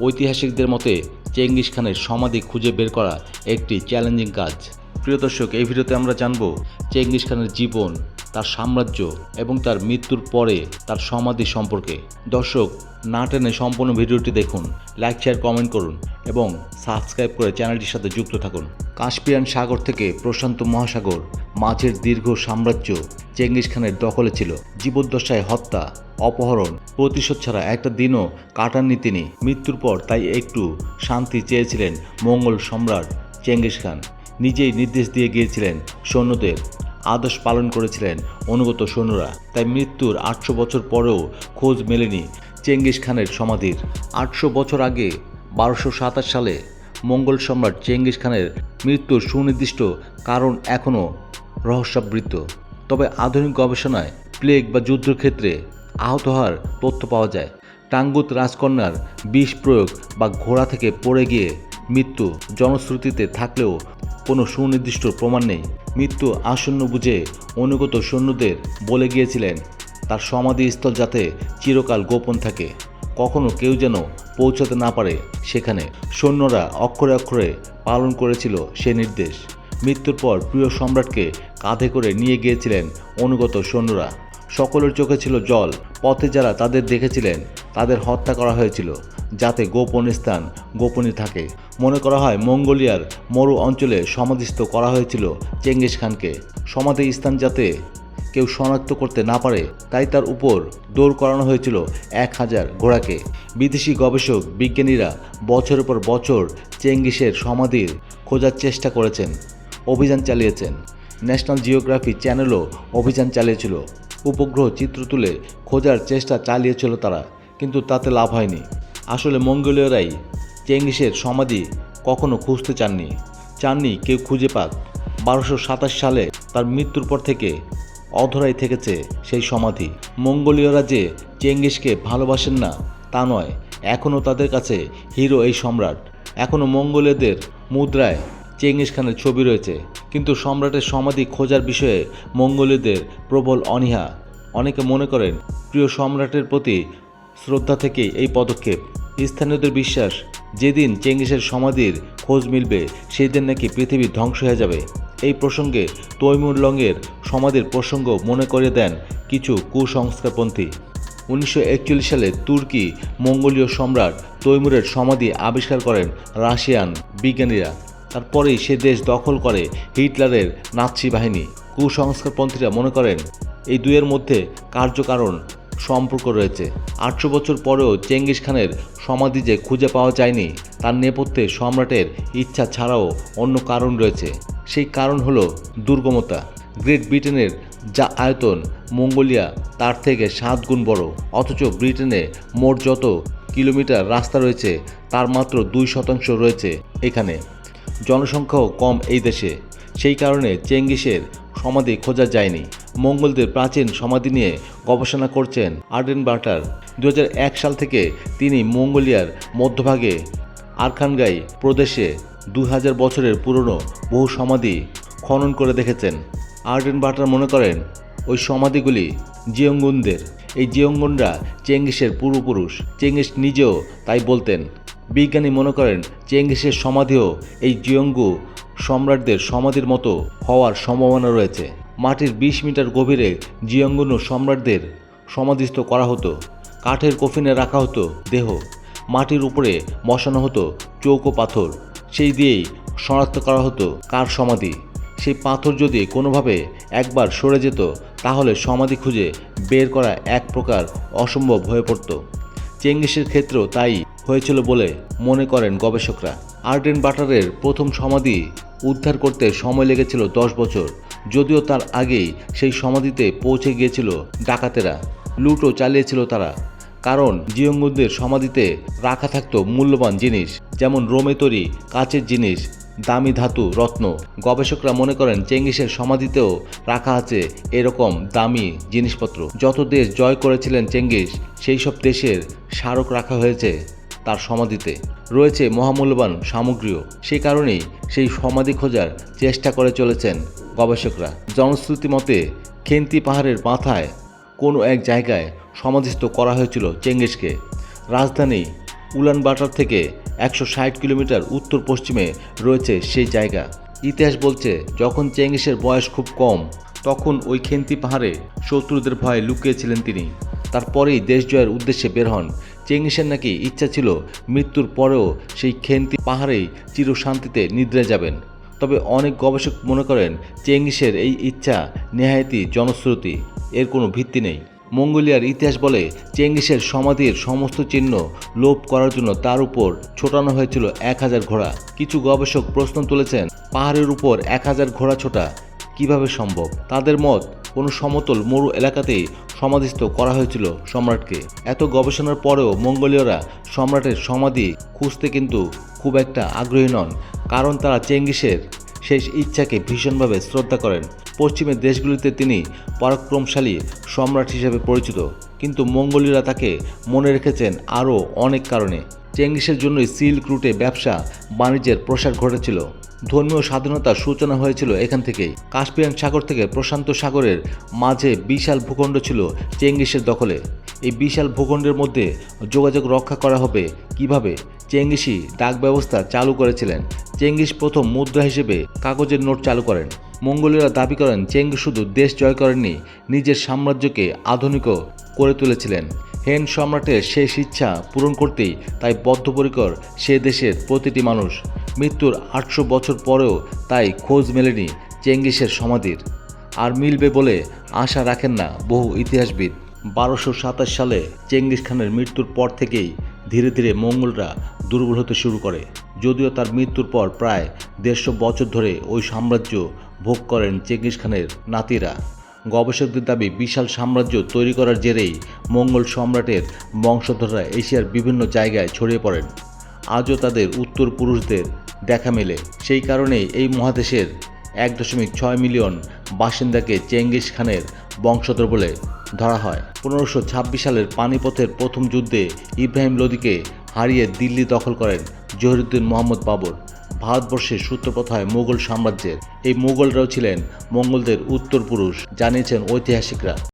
ঐতিহাসিকদের মতে, চেঙ্গিস খানের সমাধি খুঁজে বের করা একটি চ্যালেঞ্জিং কাজ। প্রিয় দর্শক, এই ভিডিওতে আমরা জানব চেঙ্গিস খানের জীবন, তার সাম্রাজ্য এবং তার মৃত্যুর পরে তার সমাধি সম্পর্কে। দর্শক, না টেনে সম্পূর্ণ ভিডিওটি দেখুন লাইক শেয়ার কমেন্ট করুন এবং সাবস্ক্রাইব করে চ্যানেলটির সাথে যুক্ত থাকুন। কাস্পিয়ান সাগর থেকে প্রশান্ত মহাসাগর, মাঝের দীর্ঘ সাম্রাজ্য চেঙ্গিস খানের দখলে ছিল। জীবদ্দশায় হত্যা, অপহরণ প্রতিশোধ ছাড়া একটা দিনও কাটাননি তিনি। মৃত্যুর পর তাই একটু শান্তি চেয়েছিলেন মঙ্গল সম্রাট চেঙ্গিস খান। নিজেই নির্দেশ দিয়ে গিয়েছিলেন সৈন্যদের। আদেশ পালন করেছিলেন অনুগত সৈন্যরা। তাই মৃত্যুর আটশো বছর পরেও খোঁজ মেলেনি চেঙ্গিস খানের সমাধির। আটশো বছর আগে বারোশো সাতাশ সালে মঙ্গল সম্রাট চেঙ্গিস খানের মৃত্যুর সুনির্দিষ্ট কারণ এখনও রহস্যাবৃত। তবে আধুনিক গবেষণায় প্লেগ বা যুদ্ধক্ষেত্রে আহত হওয়ার তথ্য পাওয়া যায়। টাঙ্গুত রাজকন্যার বিষ প্রয়োগ বা ঘোড়া থেকে পড়ে গিয়ে মৃত্যু জনশ্রুতিতে থাকলেও কোনো সুনির্দিষ্ট প্রমাণ নেই। মৃত্যু আসন্ন বুঝে অনুগত সৈন্যদের বলে গিয়েছিলেন, তার সমাধিস্থল যাতে চিরকাল গোপন থাকে। কখনো কেউ যেন পৌঁছাতে না পারে সেখানে। সৈন্যরা অক্ষরে অক্ষরে পালন করেছিল সে নির্দেশ। মৃত্যুর পর প্রিয় সম্রাটকে কাঁধে করে নিয়ে গিয়েছিলেন অনুগত সৈন্যরা। সকলের চোখে ছিল জল। পথে যারা তাদের দেখেছিলেন, তাদের হত্যা করা হয়েছিল। যাতে গোপন স্থান গোপনই থাকে। মনে করা হয়, মঙ্গোলিয়ার মরু অঞ্চলে সমাধিস্থ করা হয়েছিল চেঙ্গিস খানকে। সমাধি স্থান যাতে কেউ শনাক্ত করতে না পারে, তাই তার উপর দৌড় করানো হয়েছিল এক হাজার ঘোড়াকে। বিদেশি গবেষক, বিজ্ঞানীরা বছরের পর বছর চেঙ্গিসের সমাধির খোঁজার চেষ্টা করেছেন, অভিযান চালিয়েছেন। ন্যাশনাল জিওগ্রাফি চ্যানেলও অভিযান চালিয়েছিল। উপগ্রহ চিত্র তুলে খোঁজার চেষ্টা চালিয়েছিল তারা, কিন্তু তাতে লাভ হয়নি। আসলে মঙ্গোলীয়রাই চেঙ্গিসের সমাধি কখনো খুঁজতে চাননি। চাননি কেউ খুঁজে পাক। বারোশো সাতাশ সালে তার মৃত্যুর পর থেকে অধরাই থেকেছে সেই সমাধি। মঙ্গোলীয়রা যে চেঙ্গিসকে ভালোবাসেন না, তা নয়, এখনও তাদের কাছে হিরো এই সম্রাট। এখনও মঙ্গোলীয়দের মুদ্রায় চেঙ্গিস খানের ছবি রয়েছে। কিন্তু সম্রাটের সমাধি খোঁজার বিষয়ে মঙ্গোলীয়দের প্রবল অনীহা। অনেকে মনে করেন, প্রিয় সম্রাটের প্রতি শ্রদ্ধা থেকে এই পদক্ষেপ। স্থানীয়দের বিশ্বাস, যেদিন চেঙ্গিসের সমাধির খোঁজ মিলবে সেই দিন নাকি পৃথিবী ধ্বংস হয়ে যাবে। এই প্রসঙ্গে তৈমুর লংয়ের সমাধির প্রসঙ্গ মনে করে দেন কিছু কুসংস্কারপন্থী। উনিশশো একচল্লিশ সালে তুর্কি মঙ্গোলীয় সম্রাট তৈমুরের সমাধি আবিষ্কার করেন রাশিয়ান বিজ্ঞানীরা। তারপরেই সে দেশ দখল করে হিটলারের নাৎসি বাহিনী। কুসংস্কারপন্থীরা মনে করেন, এই দুয়ের মধ্যে কার্যকারণ সম্পর্ক রয়েছে। আটশো বছর পরেও চেঙ্গিস খানের সমাধি যে খুঁজে পাওয়া যায়নি, তার নেপথ্যে সম্রাটের ইচ্ছা ছাড়াও অন্য কারণ রয়েছে। সেই কারণ হলো দুর্গমতা। গ্রেট ব্রিটেনের যা আয়তন মঙ্গোলিয়া, তার থেকে সাত গুণ বড়। অথচ ব্রিটেনে মোট যত কিলোমিটার রাস্তা রয়েছে, তার মাত্র দুই শতাংশ রয়েছে এখানে। জনসংখ্যাও কম এই দেশে। সেই কারণে চেঙ্গিসের সমাধি খোঁজা যায়নি। মঙ্গলদের প্রাচীন সমাধি নিয়ে গবেষণা করছেন আর্ডেন বার্টার। দু হাজার এক সাল থেকে তিনি মঙ্গোলিয়ার মধ্যভাগে আরখানগাই প্রদেশে দু হাজার বছরের পুরনো বহু সমাধি খনন করে দেখেছেন। আর্ডেন বার্টার মনে করেন, ওই সমাধিগুলি জিয়ঙ্গুনদের। এই জিয়ঙ্গুনরা চেঙ্গিসের পূর্বপুরুষ। চেঙ্গিস নিজেও তাই বলতেন বিজ্ঞানী মনে করেন চেঙ্গিসের সমাধিও এই জিয়ঙ্গু সম্রাটদের সমাধির মতো হওয়ার সম্ভাবনা রয়েছে। মাটির বিশ মিটার গভীরে জিয়ঙ্গুনু সম্রাটদের সমাধিস্থ করা হতো। কাঠের কফিনে রাখা হতো দেহ। মাটির উপরে বসানো হতো চৌকো পাথর। সেই দিয়েই শনাক্ত করা হতো কার সমাধি। সেই পাথর যদি কোনোভাবে একবার সরে যেত, তাহলে সমাধি খুঁজে বের করা এক প্রকার অসম্ভব হয়ে পড়ত। চেঙ্গিসের ক্ষেত্রেও তাই হয়েছিল বলে মনে করেন গবেষকরা। আর্ডেন বাটারের প্রথম সমাধি উদ্ধার করতে সময় লেগেছিল দশ বছর, যদিও তার আগেই সেই সমাধিতে পৌঁছে গিয়েছিল ডাকাতেরা। লুটও চালিয়েছিল তারা, কারণ জিয়ঙ্গুদের সমাধিতে রাখা থাকতো মূল্যবান জিনিস, যেমন রোমে তৈরি কাচের জিনিস, দামি ধাতু, রত্ন। গবেষকরা মনে করেন চেঙ্গিসের সমাধিতেও রাখা আছে এরকম দামি জিনিসপত্র। যত দেশ জয় করেছিলেন চেঙ্গিস, সেই সব দেশের স্মারক রাখা হয়েছে। তার সমাধিতে রয়েছে মহামূল্যবান সামগ্রীও। সেই কারণেই সেই সমাধি খোঁজার চেষ্টা করে চলেছেন গবেষকরা। জনশ্রুতি মতে, খেন্তি পাহাড়ের মাথায় কোনো এক জায়গায় সমাধিস্থ করা হয়েছিল চেঙ্গিসকে। রাজধানী উলানবাটার থেকে একশো ষাট কিলোমিটার উত্তর পশ্চিমে রয়েছে সেই জায়গা। ইতিহাস বলছে, যখন চেঙ্গিসের বয়স খুব কম, তখন ওই খেন্তি পাহাড়ে শত্রুদের ভয়ে লুকিয়েছিলেন তিনি। তারপরেই দেশ জয়ের উদ্দেশ্যে বের হন। চেঙ্গিসের নাকি ইচ্ছা ছিল মৃত্যুর পরেও সেই খেন্তি পাহাড়েই চিরশান্তিতে নিদ্রে যাবেন। তবে অনেক গবেষক মনে করেন, চেঙ্গিসের এই ইচ্ছা নেহায়তি জনশ্রুতি। এর কোনো ভিত্তি নেই। মঙ্গোলিয়ার ইতিহাস বলে, চেঙ্গিসের সমাধির সমস্ত চিহ্ন লোপ করার জন্য তার উপর ছোটানো হয়েছিল এক হাজার ঘোড়া। কিছু গবেষক প্রশ্ন তুলেছেন, পাহাড়ের উপর এক হাজার ঘোড়া ছোটা কীভাবে সম্ভব? তাদের মত কোনো সমতল মরু এলাকাতেই সমাধিস্থ করা হয়েছিল সম্রাটকে। এত গবেষণার পরেও মঙ্গোলীয়রা সম্রাটের সমাধি খুঁজতে কিন্তু খুব একটা আগ্রহী নন, কারণ তারা চেঙ্গিসের শেষ ইচ্ছাকে ভীষণভাবে শ্রদ্ধা করেন। পশ্চিমের দেশগুলিতে তিনি পরাক্রমশালী সম্রাট হিসেবে পরিচিত, কিন্তু মঙ্গোলীয়রা তাকে মনে রেখেছেন আরও অনেক কারণে। চেঙ্গিসের জন্যই সিল্ক রুটে ব্যবসা বাণিজ্যের প্রসার ঘটেছিল। ধর্মীয় স্বাধীনতার সূচনা হয়েছিল এখান থেকেই। কাস্পিয়ান সাগর থেকে প্রশান্ত সাগরের মাঝে বিশাল ভূখণ্ড ছিল চেঙ্গিসের দখলে। এই বিশাল ভূখণ্ডের মধ্যে যোগাযোগ রক্ষা করা হবে কীভাবে? চেঙ্গিসি ডাক ব্যবস্থা চালু করেছিলেন। চেঙ্গিস প্রথম মুদ্রা হিসেবে কাগজের নোট চালু করেন। মঙ্গোলীয়রা দাবি করেন চেঙ্গিস শুধু দেশ জয় করেননি, নিজের সাম্রাজ্যকে আধুনিকও করে তুলেছিলেন। হেন সম্রাটের শেষ ইচ্ছা পূরণ করতেই তাই বদ্ধপরিকর সে দেশের প্রতিটি মানুষ। মৃত্যুর আটশো বছর পরেও তাই খোঁজ মেলেনি চেঙ্গিসের সমাধির। আর মিলবে বলে আশা রাখেন না বহু ইতিহাসবিদ। বারোশো সাতাশ সালে চেঙ্গিস খানের মৃত্যুর পর থেকেই ধীরে ধীরে মঙ্গলরা দুর্বল হতে শুরু করে। যদিও তার মৃত্যুর পর প্রায় দেড়শো বছর ধরে ওই সাম্রাজ্য ভোগ করেন চেঙ্গিস খানের নাতিরা। গবেষকদের দাবি, বিশাল সাম্রাজ্য তৈরি করার জেরেই মঙ্গল সম্রাটের বংশধররা এশিয়ার বিভিন্ন জায়গায় ছড়িয়ে পড়েন। আজও তাদের উত্তর পুরুষদের দেখা মেলে। সেই কারণেই এই মহাদেশের এক দশমিক ছয় মিলিয়ন বাসিন্দাকে চেঙ্গিস খানের বংশধর বলে ধরা হয়। পনেরোশো সালের পানিপথের প্রথম যুদ্ধে ইব্রাহিম লোদিকে হারিয়ে দিল্লি দখল করেন জহিরুদ্দিন মোহাম্মদ বাবর। ভারতবর্ষের সূত্রপাত হয় মুঘল সাম্রাজ্যের। এই মুঘলরাও ছিলেন মঙ্গলদের উত্তর পুরুষ জানিয়েছেন ঐতিহাসিকরা।